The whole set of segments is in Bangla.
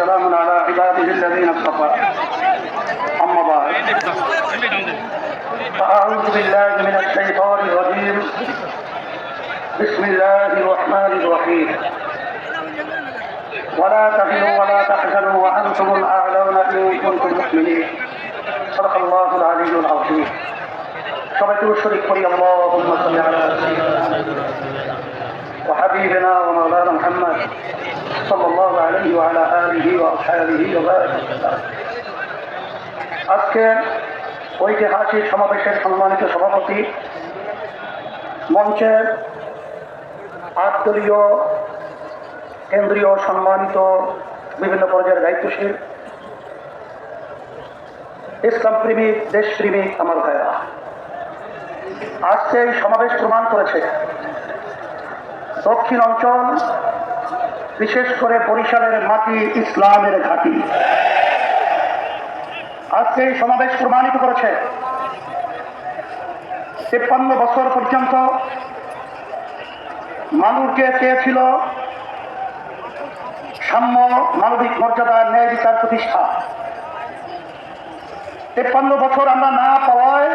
سلام على عباده الذين اصطفى أما بعد فأعوذ بالله من الشيطان الرجيم بسم الله الرحمن الرحيم ولا تهنوا ولا تحزنوا وأنتم الأعلون إن كنتم مؤمنين صدق الله العلي العظيم সবাইকে শরীক করি اللهم صل على سيدنا وحبيبنا ومولانا محمد صلى الله عليه وعلى آله وأصحابه وبارك وسلم আজকে ঐতিহাসিক সমাবেশের সম্মানিত সভাপতি মঞ্চের আটদলীয় কেন্দ্রীয় সম্মানিত বিভিন্ন পর্যায়ের দায়িত্বশীল ইসলাম প্রেমিক দেশপ্রেমিক আমার ভাইরা আজকে এই সমাবেশ প্রমাণ করেছে দক্ষিণ অঞ্চল বিশেষ করে বরিশালের মাটি ইসলামের ঘাঁটি। আজকে এই সমাবেশ প্রমাণিত করেছে। তেপ্পান্ন বছর পর্যন্ত মানুষকে চেয়েছিল সাম্য মানবিক মর্যাদা ন্যায় বিচার প্রতিষ্ঠা। তেপ্পান্ন বছর আমরা না পাওয়ায়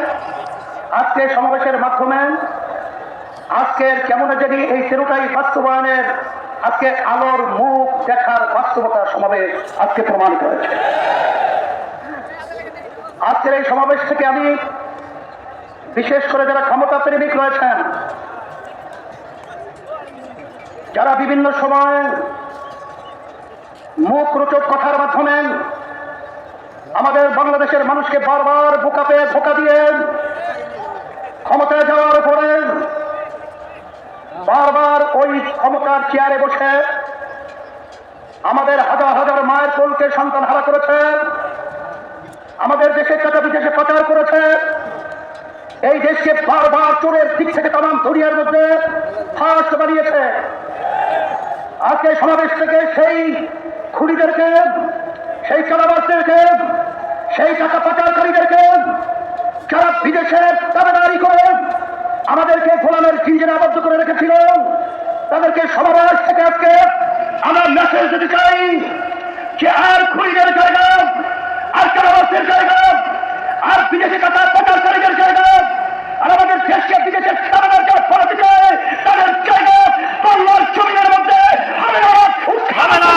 আজকে সমাবেশের মাধ্যমে আজকের কেমন জানি এই তেরোটাই বাস্তবায়নের আজকে আলোর মুখ দেখার বাস্তবতা সমাবেশ আজকে প্রমাণিত হয়েছে। আজকের এই সমাবেশ থেকে আমি বিশেষ করে যারা ক্ষমতা প্রেমিক রয়েছেন, যারা বিভিন্ন সময় মুখ রোচক কথার মাধ্যমে আমাদের বাংলাদেশের মানুষকে বারবার বোকাতে ধোকা দিয়ে ক্ষমতায় যাওয়ার পরে বারবার ওই ক্ষমতার চেয়ারে বসে আমাদের হাজার হাজার মায়ের কোলকে সন্তান হারা করেছে, আমাদের দেশের টাকা বিদেশে প্রচার করেছে, এই দেশকে বারবার চোরের দিক থেকে তাম দুনিয়ার মধ্যে ফাঁস বানিয়েছে। আজকে সমাবেশ থেকে সেই খুনিদেরকে, সেই চালাবাসদেরকে সেই টাকা পাচারকারীদেরকে যারা বিদেশে দাবেদারি করে আমাদেরকে গোলামের চিঞ্জনে আবদ্ধ করে রেখেছিল তাদেরকে সমাবেশ থেকে আজকে আমার মেসেজ দিতে চাই যে আর খুনিদের জায়গা আর কারাবাসের জায়গা আর বিদেশে টাকা পাচারকারীদের জায়গা আর আমাদের দেশকে বিদেশে খাবার যা ফলাতে চায় তাদের জায়গা বাংলার জমিনের মধ্যে না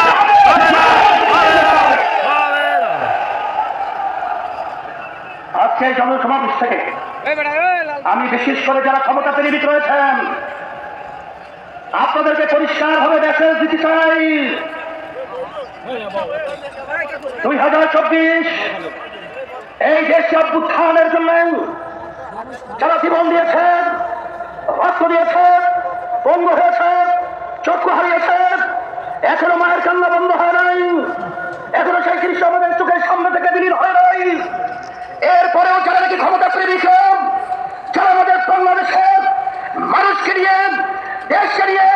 আজকে জনসমাবেশ থেকে আমি বিশেষ করে যারা ক্ষমতা প্রেরিত রয়েছেন আপনাদেরকে পরিষ্কার ভাবে মেসেজ দিতে চাই। দুই হাজার চব্বিশ, এই দেশে অভ্যুত্থানের জন্য যারা জীবন দিয়েছেন, রক্ত দিয়েছেন বন্ধ হয়েছে, চক্ষু হারিয়েছে, এখনও মায়ের কান্না বন্ধ হয় নাই, এখনও সেই দৃশ্য আমাদের চোখের সামনে থেকে বিলীন হয় নাই। এরপরেও যারা নাকি ক্ষমতা প্রেমিক, যারা আমাদের বাংলাদেশের মানুষকে নিয়ে দেশকে নিয়ে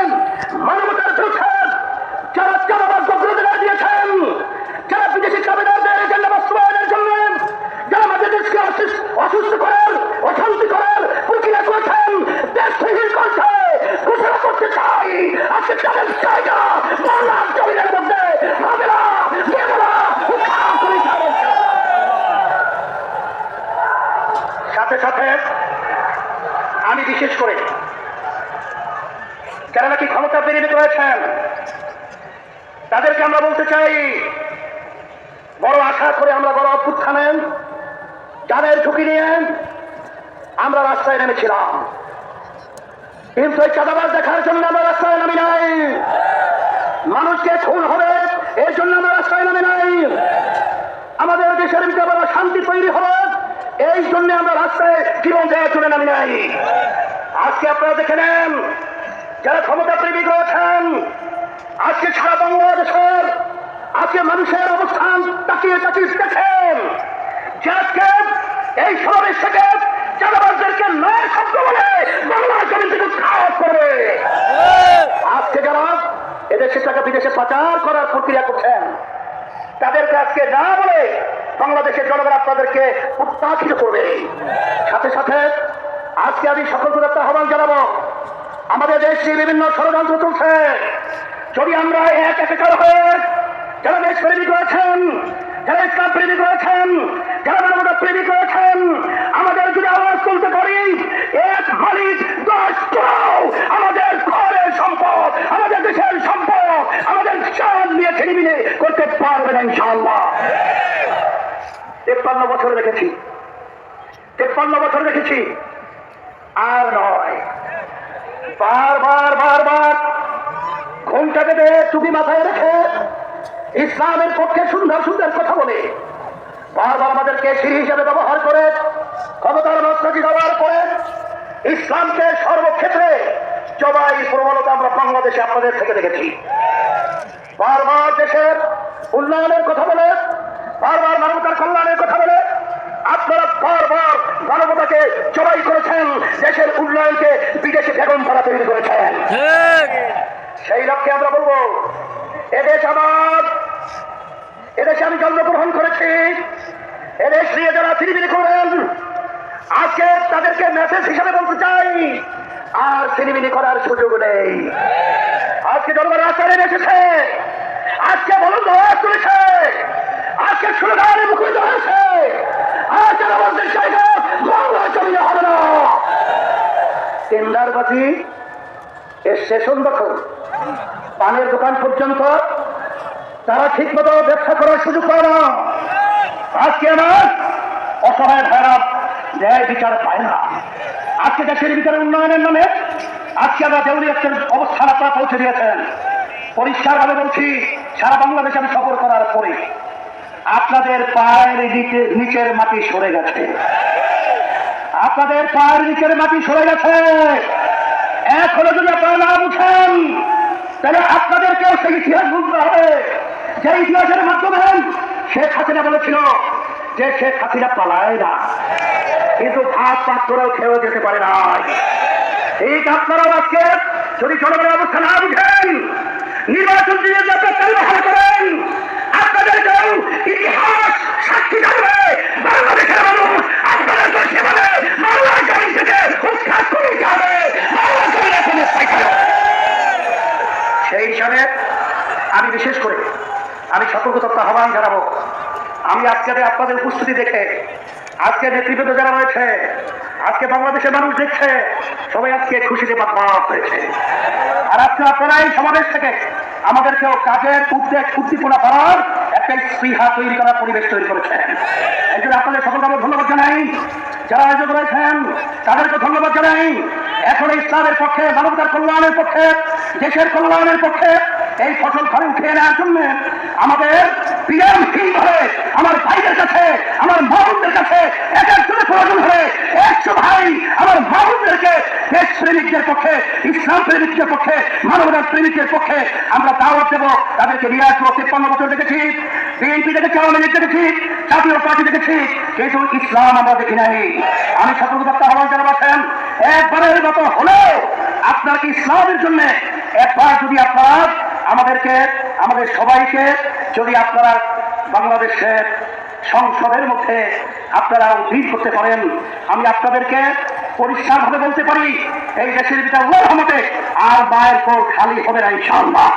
মানবতার বিরুদ্ধে যারা চারাবাদ বক্তব্য দিয়েছেন, যারা বিদেশি চাবিদারদের এজেন্ডা বাস্তবায়নের জন্য, যারা আমাদের দেশকে অসুস্থ করার, অশান্তি করার প্রক্রিয়া দেশ করছে করতে চাই আজকে তাদের জায়গা মধ্যে করে যাবে। সাথে সাথে আমি বিশেষ করে যারা নাকি ক্ষমতা প্রেরিত রয়েছেন তাদেরকে আমরা বলতে চাই, বড় আশা করে আমরা বড় অভ্যুত্থানে যাদের ঝুঁকি নিয়ে আমরা রাস্তায় নেমেছিলাম। কিন্তু এই চাঁদাবাজ দেখার জন্য আমরা রাস্তায় নামি নাই। মানুষকে খুন হবে, এর জন্য আমরা রাস্তায় নামি নাই। আমাদের দেশের ভিতরে বড় শান্তি তৈরি হবে, এই জন্য আমরা রাস্তায় জীবন দেওয়ার জন্য নামি নাই। আজকে আপনারা দেখে নেন যারা ক্ষমতা প্রেমিক রয়েছেন, আজকে সারা বাংলাদেশের, আজকে মানুষের অবস্থান তাকিয়ে তাকিয়ে দেখেন যে আজকে এই সমাবেশ থেকে চাঁদাবাজদেরকে নয় শব্দ বলে বাংলার জমি থেকে খাওয়া করবে আজকে যারা এদেশে টাকা বিদেশে পাচার করার প্রক্রিয়া করছেন, তাদেরকে আজকে না বলে বাংলাদেশের জনগণ আপনাদেরকে উৎসাহিত করবে। সাথে সাথে আজকে আমি সকলকে একটা আহ্বান জানাব আমাদের দেশে বিভিন্ন ষড়যন্ত্র চলছে। যদি আমরা এক একাকার হয়ে যারা দেশ প্রেমিক রয়েছেন যারা ইসলাম প্রেমিক রয়েছেন যারা মানবতা প্রেমিক রয়েছেন আমাদের যদি আওয়াজ তুলতে পারি, এক মালিক, দশ টাকাও আমাদের ঘরের সম্পদ, আমাদের দেশের সম্পদ, আমাদের চাল নিয়ে ছেড়ে করতে পারবে না ইনশাআল্লাহ। তেপ্পান্ন বছর রেখেছি। তেপ্পান্ন বছর রেখেছি। আর নয়। বারবার বারবার ঘুমটা কেটে টুপি মাথায় রেখে ইসলামের পক্ষে সুন্দর সুন্দর কথা বলে। বারবার আমাদেরকে সিঁড়ি হিসেবে ব্যবহার করে, ক্ষমতার মস্তকি ব্যবহার করে ইসলামকে সর্বক্ষেত্রে জবাই প্রবণতা আমরা বাংলাদেশে আপনাদের থেকে দেখেছি। বারবার দেশের উন্নয়নের কথা বলে, বারবার মানবতার কল্যাণের কথা বলে আপনারা বারবার মানবতাকে জবাই করেছেন দেশের উন্নয়নকে বিদেশে বেগম তারা তৈরি করেছেন। সেই লক্ষ্যে আমরা বলব এদেশ আমার এদেশে আমি জন্মগ্রহণ করেছি এদেশ নিয়ে যারা চিরিবিরি করেন আজকে তাদেরকে মেসেজ হিসাবে বলতে চাই আর চিরিবিরি করার সুযোগ নেই। আজকে জনগণ রাস্তায় এসেছে। আজকে বলুন তুলেছে আজকে স্লোগানে মুখরিত হয়েছে আজকে আমাদের জায়গা বাংলা জমিয়ে হবে না টেন্ডারবাজি এর সেশন দখল পানের দোকান পর্যন্ত। তারা ঠিক মতো ব্যবসা করার সুযোগ পায় না। আজকে আমার অসহায় ভাইরা ন্যায় বিচার পায় না। আজকে দেশের ভিতরে উন্নয়নের নামে আজকে আমরা একটা অবস্থান আপনারা পৌঁছে দিয়েছেন। পরিষ্কার পরিষ্কারভাবে বলছি, সারা বাংলাদেশে আমি সফর করার পরে আপনাদের পায়ের নিচে নিচের মাটি সরে গেছে। আপনাদের পায়ের নিচের মাটি সরে গেছে। এখনও যদি আপনারা না বুঝেন, তাহলে আপনাদেরকেও সেই ইতিহাস বুঝতে হবে। যে ইতিহাসের মাধ্যমে শেখ হাসিনা বলেছিল যে শেখ হাসিনা পালায় না। কিন্তু ভাত পাত করেও খেয়েও যেতে পারে না ঠিক আপনারাও আজকে যদি জনগণের অবস্থা না বুঝেন, নির্বাচন দিয়ে যাতে ব্যবহার করেন, আপনাদেরকেও ইতিহাস সাক্ষী থাকবে বাংলাদেশের মানুষ আপনাদের পাশে বলে বাংলার জমি থেকে উৎখাত করে দিতে হবে বাংলার জমির কোনো স্থায়ী থাকবে না। সেই হিসাবে আমি বিশেষ করে। আমি সতর্কতা আহ্বান জানাব। আমি আজকে আপনাদের উপস্থিতি দেখে, আজকে নেতৃবৃন্দ যারা রয়েছে, আজকে বাংলাদেশের মানুষ দেখছে, সবাই আজকে খুশিতে হয়েছে। আর আজকে আপনারা এই সমাবেশ থেকে আমাদেরকেও কাজের উদ্বেগ উদ্দীপনা করার একটা স্পৃহা তৈরি করার পরিবেশ তৈরি করেছেন। এই জন্য আপনাদের সকলকে আমরা ধন্যবাদ জানাই। যারা আয়োজক রয়েছেন, তাদেরকে ধন্যবাদ জানাই। এখন ইসলামের পক্ষে, মানবতার কল্যাণের পক্ষে, দেশের কল্যাণের পক্ষে এই ফসল ঘরে উঠিয়ে নেওয়ার জন্য আমাদের বিরামহীন ভাবে আমার ভাইদের কাছে, আমার মাহুদের কাছে এক একজনের প্রয়োজন হলে একশো ভাই আমার মাহুদেরকে দেশ প্রেমিকদের পক্ষে, ইসলাম প্রেমিকদের পক্ষে, মানবতার প্রেমিকদের পক্ষে আমরা দাওয়াত দেবো। তাদেরকে আসব তিপ্পান্ন বছর দেখেছি, বিএনপি দেখেছি, আওয়ামী লীগ দেখেছি, জাতীয় পার্টি দেখেছি, কিন্তু ইসলাম আমরা দেখি নাই। আমি সতর্কতা আহ্বান জানাচ্ছেন, একবারের মতো হলেও আপনার কি ইসলামের জন্য একবার যদি আপনারা আমাদেরকে, আমাদের সবাইকে যদি আপনারা বাংলাদেশের সংসদের মধ্যে আপনারা উদ্ভিদ করতে পারেন, আমি আপনাদেরকে পরিষ্কারভাবে বলতে পারি, এই দেশের ভিতরে আল্লাহর রহমতে আর মায়ের পর খালি হবে না ইনশাআল্লাহ।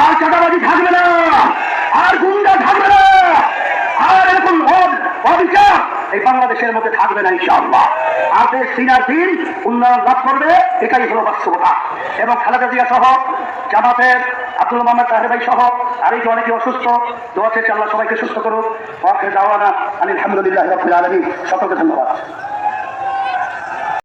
আর চাঁদাবাজি থাকবে না, আর গুন্ডা থাকবে না, আর এরকম অবিচার এই বাংলাদেশের মধ্যে থাকবে না ইনশাআল্লাহ। আর দেশ দিনার দিন উন্নয়ন লাভ করবে, এটাই হলো বাস্তবতা। এবং খালেদা জিয়া সহ জামাতের আব্দুল মোহাম্মদ তাহের ভাই সহ আর এই অনেকে অসুস্থ, দোয়া চেয়ে আল্লাহ সবাইকে সুস্থ করুক। ওয়াকে দাওয়ানা আলহামদুলিল্লাহ রবিল আলমী সকলকে ধন্যবাদ।